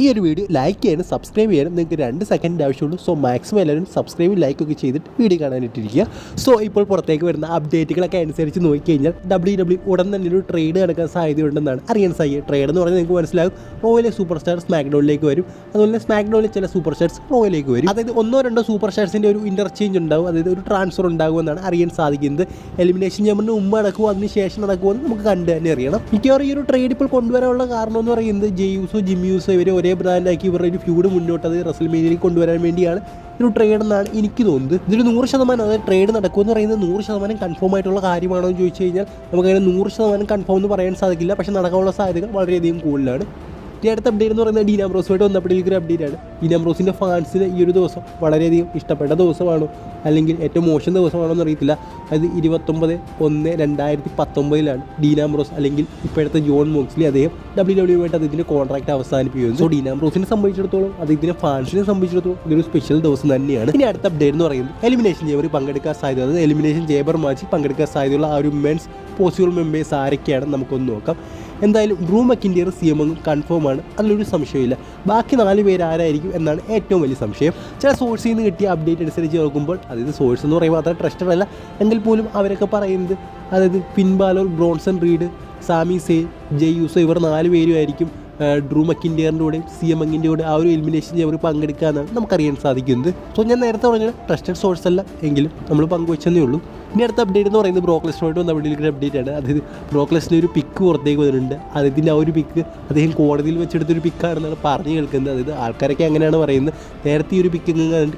ഈ ഒരു video like ചെയ്യാനും സബ്സ്ക്രൈബ് ചെയ്യാനും നിങ്ങൾക്ക് രണ്ട് സെക്കൻഡ് ആവശ്യമുള്ളൂ. സോ മാക്സിമം എല്ലാവരും സബ്സ്ക്രൈബ് ലൈക്ക് ഒക്കെ ചെയ്തിട്ട് വീഡിയോ കാണാനിട്ടിരിക്കുക. സോ ഇപ്പോൾ പുറത്തേക്ക് വരുന്ന അപ്ഡേറ്റുകളൊക്കെ അനുസരിച്ച് നോക്കിക്കഴിഞ്ഞാൽ ഡബ്ല്യു ഡബ്ല്യൂ ഉടൻ തന്നെ ഒരു ട്രേഡ് നടക്കാൻ സാധ്യതയുണ്ടെന്നാണ് അറിയാൻ സാധിക്കുക. ട്രേഡ് എന്ന് പറഞ്ഞാൽ നിങ്ങൾക്ക് മനസ്സിലാകും റോയിലെ സൂപ്പർ സ്റ്റാർ സ്മാക്ഡൗണിലേക്ക് വരും. അതുപോലെ തന്നെ ചില സൂപ്പർ സ്റ്റാർസ് റോയിലേക്ക് വരും. അതായത് ഒന്നോ രണ്ടോ സൂപ്പർ സ്റ്റാർസിന്റെ ഒരു ഇന്റർചേഞ്ച് ഉണ്ടാവും. അതായത് ഒരു ട്രാൻസ്ഫർ ഉണ്ടാകുമെന്നാണ് അറിയാൻ സാധിക്കുന്നത്. എലിമിനേഷൻ ചെയ്യുമ്പോൾ മുമ്പ് നടക്കുമോ അതിന് ശേഷം നടക്കുമോ എന്ന് നമുക്ക് കണ്ടു തന്നെ അറിയണം. മിക്കവാറും ഈ ഒരു ട്രേഡ് ഇപ്പോൾ കൊണ്ടുവരാനുള്ള കാരണം എന്ന് പറയുന്നത് ജെയ്യൂസോ ജിമ്യൂസോ ഇവർ ഒരേ ബ്രാൻഡാക്കി ഇവരുടെ ഒരു ഫ്യൂഡ് മുന്നോട്ട് അത് റസൽ മീനിയിൽ കൊണ്ടുവരാൻ വേണ്ടിയാണ്. ഒരു ട്രേഡ് എന്നാണ് എനിക്ക് തോന്നുന്നത്. ഇതൊരു നൂറ് ശതമാനം അതായത് ട്രേഡ് നടക്കുമെന്ന് പറയുന്നത് നൂറ് ശതമാനം കൺഫേം ആയിട്ടുള്ള കാര്യമാണോ എന്ന് ചോദിച്ചു കഴിഞ്ഞാൽ നമുക്കതിന് നൂറ് ശതമാനം കൺഫേം എന്ന് പറയാൻ സാധിക്കില്ല. പക്ഷേ നടക്കാനുള്ള സാധ്യതകൾ വളരെയധികം കൂടുതലാണ്. ഇനി അടുത്ത അപ്ഡേറ്റ് എന്ന് പറയുന്നത് ഡീനാംബ്രോസുമായിട്ട് വന്നപ്പോഴേക്കൊരു അപ്ഡേറ്റ് ആണ്. ഡീനാംബ്രോസിന്റെ ഫാൻസിന് ഈ ഒരു ദിവസം വളരെയധികം ഇഷ്ടപ്പെട്ട ദിവസമാണോ? അല്ലെങ്കിൽ ഏറ്റവും മോശം ദിവസമാണോ എന്ന് അറിയത്തില്ല. അത് ഇരുപത്തൊമ്പത് ഒന്ന് രണ്ടായിരത്തി പത്തൊമ്പതിലാണ് ഡീനാംബ്രോസ് അല്ലെങ്കിൽ ഇപ്പോഴത്തെ ജോൺ മോക്സ്ലി അദ്ദേഹം ഡബ്ല്യു ആയിട്ട് അദ്ദേഹത്തിന്റെ കോൺട്രാക്ട് അവസാനിപ്പിക്കുന്നു സോ ഡീനാംബ്രോസിനെ സംബന്ധിച്ചിടത്തോളം അദ്ദേഹത്തിന്റെ ഫാൻസിനെ സംബന്ധിച്ചിടത്തോളം ഇതൊരു സ്പെഷ്യൽ ദിവസം തന്നെയാണ്. ഇനി അടുത്ത അപ്ഡേറ്റ് എന്ന് പറയുന്നത് എലിമിനേഷൻ ജേബർ പങ്കെടുക്കാൻ സാധ്യത. അതായത് എലിമിനേഷൻ ജേബർ മാച്ചിൽ പങ്കെടുക്കാൻ സാധ്യതയുള്ള ആ ഒരു മെൻസ് പോസിബിൾ മെമ്പേഴ്സ് ആരൊക്കെയാണ് നമുക്കൊന്ന് നോക്കാം. എന്തായാലും Drew McIntyre C M confirm ആണ്. അതിലൊരു സംശയമില്ല ബാക്കി നാല് പേര് ആരായിരിക്കും എന്നാണ് ഏറ്റവും വലിയ സംശയം. ചില സോഴ്സിൽ നിന്ന് കിട്ടിയ അപ്ഡേറ്റ് അനുസരിച്ച് നോക്കുമ്പോൾ അതായത് സോഴ്സ് എന്ന് പറയുമ്പോൾ അത്ര ട്രസ്റ്റഡ് അല്ല. എങ്കിൽ പോലും അവരൊക്കെ പറയുന്നത് അതായത് Finn Balor Bronson Reed Sami Zayn Jey Uso ഇവർ നാല് പേരുമായിരിക്കും ഡ്രൂ മക്കിന്റെയറിന്റെ കൂടെ സി എം എങ്ങിന്റെ കൂടെ ആ ഒരു എലിമിനേഷൻ അവർ പങ്കെടുക്കാമെന്നാണ് നമുക്കറിയാൻ സാധിക്കുന്നത്. സോ ഞാൻ നേരത്തെ പറഞ്ഞത് ട്രസ്റ്റഡ് സോഴ്സ് അല്ല എങ്കിലും നമ്മൾ പങ്കുവെച്ചതേ ഉള്ളൂ. ഇനി അടുത്ത അപ്ഡേറ്റ് എന്ന് പറയുന്നത് ബ്രോക്ലസ്റ്റുമായിട്ട് വന്ന അപ്ഡേറ്റ് അപ്ഡേറ്റ് ആണ്. അതായത് ബ്രോക്ലെസ്റ്റിന് ഒരു പിക്ക് പുറത്തേക്ക് വരുന്നുണ്ട് അദ്ദേഹത്തിന്റെ ആ ഒരു പിക്ക് അദ്ദേഹം കോടതിയിൽ വെച്ചെടുത്തൊരു പിക്കാണെന്നാണ് പറഞ്ഞു കേൾക്കുന്നത്. അതായത് ആൾക്കാരൊക്കെ അങ്ങനെയാണ് പറയുന്നത്. നേരത്തെ ഈ ഒരു പിക്ക്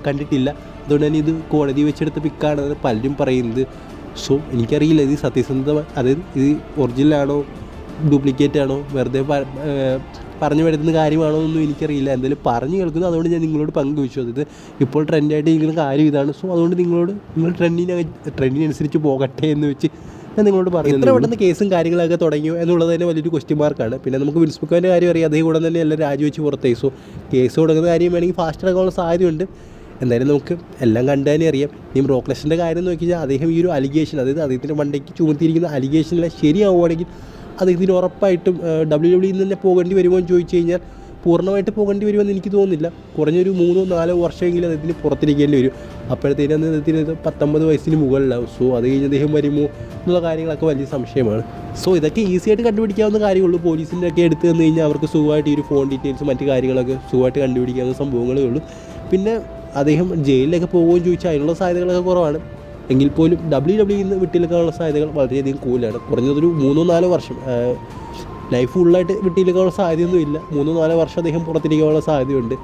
കണ്ടിട്ടില്ല. അതുകൊണ്ട് തന്നെ ഇത് കോടതി വെച്ചെടുത്ത പിക്കാണെന്ന് പലരും പറയുന്നത്. സോ എനിക്കറിയില്ല ഇത് സത്യസന്ധമായി അതായത് ഇത് ഒറിജിനലാണോ ഡ്യൂപ്ലിക്കേറ്റ് ആണോ വെറുതെ പറഞ്ഞു വരുന്ന കാര്യമാണോ എന്നൊന്നും എനിക്കറിയില്ല. എന്തായാലും പറഞ്ഞു കേൾക്കുന്നു. അതുകൊണ്ട് ഞാൻ നിങ്ങളോട് പങ്കുവച്ചു. അതായത് ഇപ്പോൾ ട്രെൻഡായിട്ട് ഇരിക്കുന്ന കാര്യം ഇതാണ്. സോ അതുകൊണ്ട് നിങ്ങളോട് നിങ്ങൾ ട്രെൻഡിന് ട്രെൻഡിനനുസരിച്ച് പോകട്ടെ എന്ന് വെച്ച് ഞാൻ നിങ്ങളോട് പറഞ്ഞു എത്ര പെട്ടെന്ന് കേസും കാര്യങ്ങളൊക്കെ തുടങ്ങിയോ എന്നുള്ളത് തന്നെ വലിയൊരു ക്വസ്റ്റ്യൻ മാർക്കാണ് പിന്നെ നമുക്ക് വിൻസ്ബുക്കോന്റെ കാര്യം അറിയാം. അതേ കൂടെ തന്നെ എല്ലാം രാജിവെച്ച് പുറത്തേക്ക് സോ കേസ് തുടങ്ങുന്ന കാര്യം വേണമെങ്കിൽ ഫാസ്റ്റ് ആക്കാനുള്ള സാധ്യതയുണ്ട്. എന്തായാലും നമുക്ക് എല്ലാം കണ്ടാലേ അറിയാം. ഈ ബ്രോക്ലസിന്റെ കാര്യം നോക്കിയാൽ കഴിഞ്ഞാൽ അദ്ദേഹം ഈ ഒരു അലിഗേഷൻ അതായത് അദ്ദേഹത്തിന്റെ മണ്ടയ്ക്ക് ചുമത്തിയിരിക്കുന്ന അലിഗേഷനെല്ലാം ശരിയാവുകയാണെങ്കിൽ അദ്ദേഹത്തിന് ഉറപ്പായിട്ടും ഡബ്ല്യു ഡബ്ല്യു തന്നെ പോകേണ്ടി വരുമോ എന്ന് ചോദിച്ചു കഴിഞ്ഞാൽ പൂർണമായിട്ട് പോകേണ്ടി വരുമെന്ന് എനിക്ക് തോന്നുന്നില്ല. കുറഞ്ഞൊരു മൂന്നോ നാലോ വർഷമെങ്കിലും അദ്ദേഹത്തിന് പുറത്തിരിക്കേണ്ടി വരും. അപ്പോഴത്തേനും അദ്ദേഹത്തിന് പത്തൊമ്പത് വയസ്സിന് മുകളിലാവും. സോ അത് കഴിഞ്ഞ് അദ്ദേഹം വരുമോ എന്നുള്ള കാര്യങ്ങളൊക്കെ വലിയ സംശയമാണ്. സോ ഇതൊക്കെ ഈസി ആയിട്ട് കണ്ടുപിടിക്കാവുന്ന കാര്യമുള്ളൂ. പോലീസിന്റെ ഒക്കെ എടുത്ത് തന്നു കഴിഞ്ഞാൽ അവർക്ക് സുഖമായിട്ട് ഈ ഒരു ഫോൺ ഡീറ്റെയിൽസ് മറ്റു കാര്യങ്ങളൊക്കെ സുഖമായിട്ട് കണ്ടുപിടിക്കാവുന്ന സംഭവങ്ങളേ ഉള്ളൂ. പിന്നെ അദ്ദേഹം ജയിലിലൊക്കെ പോകുമെന്ന് ചോദിച്ചാൽ അതിനുള്ള സാധ്യതകളൊക്കെ കുറവാണ്. എങ്കിൽ പോലും ഡബ്ല്യു ഡബ്ല്യു നിന്ന് വിട്ടിലേക്കാനുള്ള സാധ്യതകൾ വളരെയധികം കൂടുതലാണ്. കുറഞ്ഞതൊരു മൂന്നോ നാലോ വർഷം ലൈഫ് ഫുള്ളായിട്ട് വിട്ടിലേക്കാനുള്ള സാധ്യതയൊന്നും ഇല്ല. മൂന്നോ നാലോ വർഷം അദ്ദേഹം പുറത്തിരിക്കാനുള്ള സാധ്യതയുണ്ട്.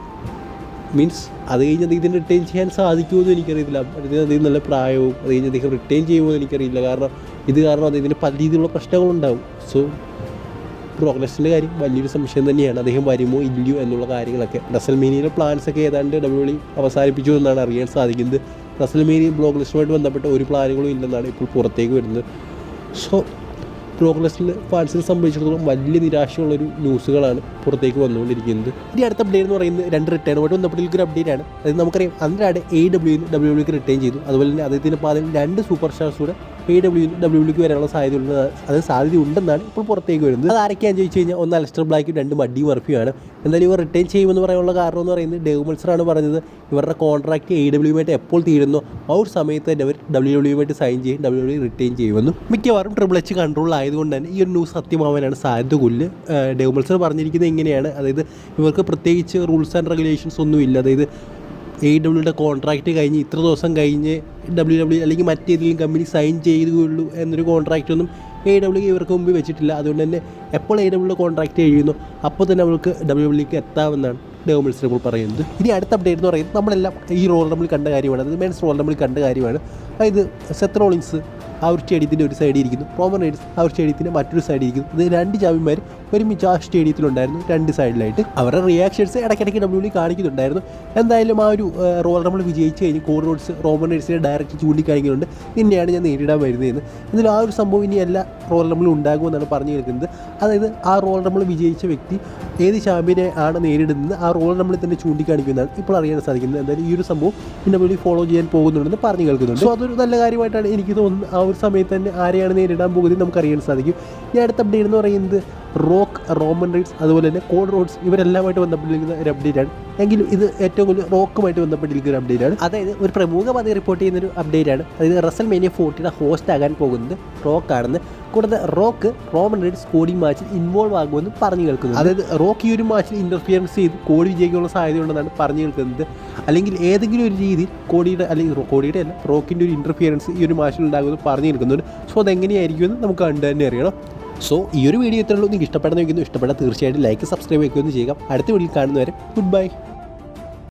മീൻസ് അത് കഴിഞ്ഞ് അദ്ദേഹത്തിന് റിട്ടേൺ ചെയ്യാൻ സാധിക്കുമെന്ന് എനിക്കറിയില്ല അദ്ദേഹത്തിന് അദ്ദേഹം നല്ല പ്രായവും അത് കഴിഞ്ഞ് അദ്ദേഹം റിട്ടേൺ ചെയ്യുമോ എന്ന് എനിക്കറിയില്ല. കാരണം ഇത് കാരണം അദ്ദേഹത്തിന് പല രീതിയിലുള്ള പ്രശ്നങ്ങളുണ്ടാവും. സോ പ്രോഗ്രസിന്റെ കാര്യം വലിയൊരു സംശയം തന്നെയാണ്. അദ്ദേഹം വരുമോ ഇല്ലയോ എന്നുള്ള കാര്യങ്ങളൊക്കെ. റസൽമേനിയുടെ പ്ലാൻസ് ഒക്കെ ഏതാണ്ട് ഡബ്ല്യു അവസാനിപ്പിച്ചു എന്നാണ് അറിയാൻ സാധിക്കുന്നത്. റസൽമേനി ബ്ലോഗ്ലിസ്റ്റുമായിട്ട് ബന്ധപ്പെട്ട ഒരു പ്ലാനുകളും ഇല്ലെന്നാണ് ഇപ്പോൾ പുറത്തേക്ക് വരുന്നത്. സോ ബ്ലോക്ക് ലിസ്റ്റിൽ ഫാൻസിനെ സംബന്ധിച്ചിടത്തോളം വലിയ നിരാശയുള്ളൊരു ന്യൂസുകളാണ് പുറത്തേക്ക് വന്നുകൊണ്ടിരിക്കുന്നത്. ഇനി അടുത്ത അപ്ഡേറ്റ് എന്ന് പറയുന്നത് രണ്ട് റിട്ടേണുമായിട്ട് ബന്ധപ്പെട്ടിരിക്കുന്ന ഒരു അപ്ഡേറ്റ് ആണ്. അത് നമുക്കറിയാം അന്നേരം എ ഡബ്ല്യു ഡബ്ല്യു ഡബ്ല്യൂക്ക് റിട്ടേൺ ചെയ്തു. അതുപോലെ തന്നെ അദ്ദേഹത്തിന്റെ പാതയിൽ രണ്ട് സൂപ്പർ സ്റ്റാർസ് കൂടെ എ ഡബ്ല്യു ഡബ്ല്യുക്ക് വരാനുള്ള സാധ്യതയുണ്ട് അത് സാധ്യത ഉണ്ടെന്നാണ് ഇപ്പോൾ പുറത്തേക്ക് വരുന്നത്. അത് ആരൊക്കെയാണെന്ന് ചോദിച്ചു കഴിഞ്ഞാൽ ഒന്ന് അലസ്റ്റർ ബ്ലാക്കും രണ്ട് മഡി വർഫിയുമാണ് എന്തായാലും ഇവർ റിട്ടേൺ ചെയ്യുമെന്ന് പറയാനുള്ള കാരണം എന്ന് പറയുന്നത് ഡേവ് മത്സറാണ് പറഞ്ഞത്. ഇവരുടെ കോൺട്രാക്ട് എ ഡബ്ല്യുമായിട്ട് എപ്പോൾ തീരുന്നോ ആ ഒരു സമയത്ത് തന്നെ അവർ ഡബ്ല്യു ഡബ്ല്യുമായിട്ട് സൈൻ ചെയ്യും ഡബ്ല്യു ഡബ്ല്യു റിട്ടേൺ ചെയ്യുമെന്നും. മിക്കവാറും ട്രിപ്പിൾ എച്ച് കൺട്രോൾ ആയതുകൊണ്ട് തന്നെ ഈ ഒരു ന്യൂസ് സത്യമാവാനാണ് സാധ്യത കൊല്ല് ഡേവ് മത്സർ പറഞ്ഞിരിക്കുന്നത് എങ്ങനെയാണ് അതായത് ഇവർക്ക് പ്രത്യേകിച്ച് റൂൾസ് ആൻഡ് റെഗുലേഷൻസ് ഒന്നും ഇല്ല അതായത് എ ഡബ്ല്യുടെ കോൺട്രാക്റ്റ് കഴിഞ്ഞ് ഇത്ര ദിവസം കഴിഞ്ഞ് ഡബ്ല്യു ഡബ്ല്യു അല്ലെങ്കിൽ മറ്റേതെങ്കിലും കമ്പനി സൈൻ ചെയ്തുള്ളൂ എന്നൊരു കോൺട്രാക്റ്റ് ഒന്നും എ ഡബ്ല്യു ഇവർക്ക് മുമ്പ് വെച്ചിട്ടില്ല. അതുകൊണ്ട് തന്നെ എപ്പോൾ എ ഡബ്ല്യുടെ കോൺട്രാക്റ്റ് കഴിയുന്നു അപ്പോൾ തന്നെ അവൾക്ക് ഡബ്ല്യു ഡബ്ല്യുക്ക് എത്താമെന്നാണ് ഡേവ് മിൽസർ ഇപ്പോൾ പറയുന്നത്. ഇനി അടുത്ത അപ്ഡേറ്റ് എന്ന് പറയുന്നത് നമ്മളെല്ലാം ഈ റോൾ നമ്മൾ കണ്ട കാര്യമാണ്. അത് മെൻസ് റോൾ നമ്മൾ കണ്ട കാര്യമാണ്. അതായത് സെത്ത് റോളിങ്സ് ആ ഒരു സ്റ്റേഡിയത്തിന്റെ ഒരു സൈഡിൽ ഇരിക്കുന്നു. റോമൻ റൈഡ്സ് ആ ഒരു സ്റ്റേഡിയത്തിന്റെ മറ്റൊരു സൈഡിൽ ഇരിക്കുന്നു. ഇത് രണ്ട് ചാമ്പ്യന്മാർ ഒരുമിച്ച് ആ സ്റ്റേഡിയത്തിലുണ്ടായിരുന്നു. രണ്ട് സൈഡിലായിട്ട് അവരുടെ റിയാക്ഷൻസ് ഇടയ്ക്കിടയ്ക്ക് ഡബ്ല്യു കാണിക്കുന്നുണ്ടായിരുന്നു. എന്തായാലും ആ ഒരു റോൾ നമ്മൾ വിജയിച്ച് കഴിഞ്ഞ് കോർ റോഡ്സ് റോമൻ റൈഡ്സിനെ ഡയറക്റ്റ് ചൂണ്ടിക്കാണിക്കുന്നുണ്ട്. നിന്നെയാണ് ഞാൻ നേരിടാൻ വരുന്നതെന്ന്. എന്നാലും ആ ഒരു സംഭവം ഇനി എല്ലാ റോൾ നമ്മൾ ഉണ്ടാകുമെന്നാണ് പറഞ്ഞു കേൾക്കുന്നത്. അതായത് ആ റോൾ നമ്മൾ വിജയിച്ച വ്യക്തി ഏത് ചാമ്പ്യനെ ആണ് നേരിടുന്നത് ആ റോൾ നമ്മൾ തന്നെ ചൂണ്ടിക്കാണിക്കുന്നതാണ് ഇപ്പോൾ അറിയാൻ സാധിക്കുന്നത്. എന്തായാലും ഈ ഒരു സംഭവം ഡബ്ല്യു ഫോളോ ചെയ്യാൻ പോകുന്നുണ്ടെന്ന് പറഞ്ഞു കേൾക്കുന്നുണ്ട്. സോ അതൊരു നല്ല കാര്യമായിട്ടാണ് എനിക്ക് തോന്നുന്നത്. ആ ഒരു സമയത്ത് തന്നെ ആരെയാണ് നേരിടാൻ പോകുന്നത് നമുക്ക് അറിയാൻ സാധിക്കും. ഈ അടുത്ത അപ്ഡേറ്റ് എന്ന് പറയുന്നത് റോക്ക് റോമൻ റൈഡ്സ് അതുപോലെ തന്നെ കോഡ് റോഡ്സ് ഇവരെല്ലാമായിട്ട് ബന്ധപ്പെട്ടിരിക്കുന്ന ഒരു അപ്ഡേറ്റ് ആണ്. എങ്കിലും ഇത് ഏറ്റവും കൂടുതൽ റോക്കുമായിട്ട് ബന്ധപ്പെട്ടിരിക്കുന്ന ഒരു അപ്ഡേറ്റ് ആണ്. അതായത് ഒരു പ്രമുഖ പദവി റിപ്പോർട്ട് ചെയ്യുന്ന ഒരു അപ്ഡേറ്റ് ആണ്. അതായത് റസൽ മേനിയ ഫോർട്ടിയുടെ ഹോസ്റ്റ് ആകാൻ പോകുന്നത് റോക്ക് ആണെന്ന് കൂടാതെ റോക്ക് റോമൻ റൈഡ്സ് കോഡിംഗ് മാച്ചിൽ ഇൻവോൾവ് ആകുമെന്ന് പറഞ്ഞു കേൾക്കുന്നു അതായത് റോക്ക് ഈ ഒരു മാച്ചിൽ ഇന്റർഫിയറൻസ് ചെയ്ത് കോടി വിജയിക്കാനുള്ള സാധ്യതയുണ്ടെന്നാണ് പറഞ്ഞു കേൾക്കുന്നത്. അല്ലെങ്കിൽ ഏതെങ്കിലും ഒരു രീതിയിൽ കോടിയുടെ അല്ലെങ്കിൽ കോടിയുടെ അല്ല റോക്കിന്റെ ഒരു ഇന്റർഫിയറൻസ് ഈ ഒരു മാച്ചിൽ ഉണ്ടാകുമെന്ന് പറഞ്ഞു കേൾക്കുന്നുണ്ട്. സോ അതെങ്ങനെയായിരിക്കുമെന്ന് നമുക്ക് കണ്ടു തന്നെ അറിയണം. സോ ഈ ഒരു വീഡിയോ ഇത്രയുള്ളൂ നിങ്ങൾക്ക് ഇഷ്ടപ്പെടുന്ന വയ്ക്കുന്നു ഇഷ്ടപ്പെട്ടാൽ തീർച്ചയായിട്ടും ലൈക്ക് സബ്സ്ക്രൈബ് വയ്ക്കുകയൊന്നും ചെയ്യുക. അടുത്ത വീഡിയോയിൽ കാണുന്നവരെ ഗുഡ് ബൈ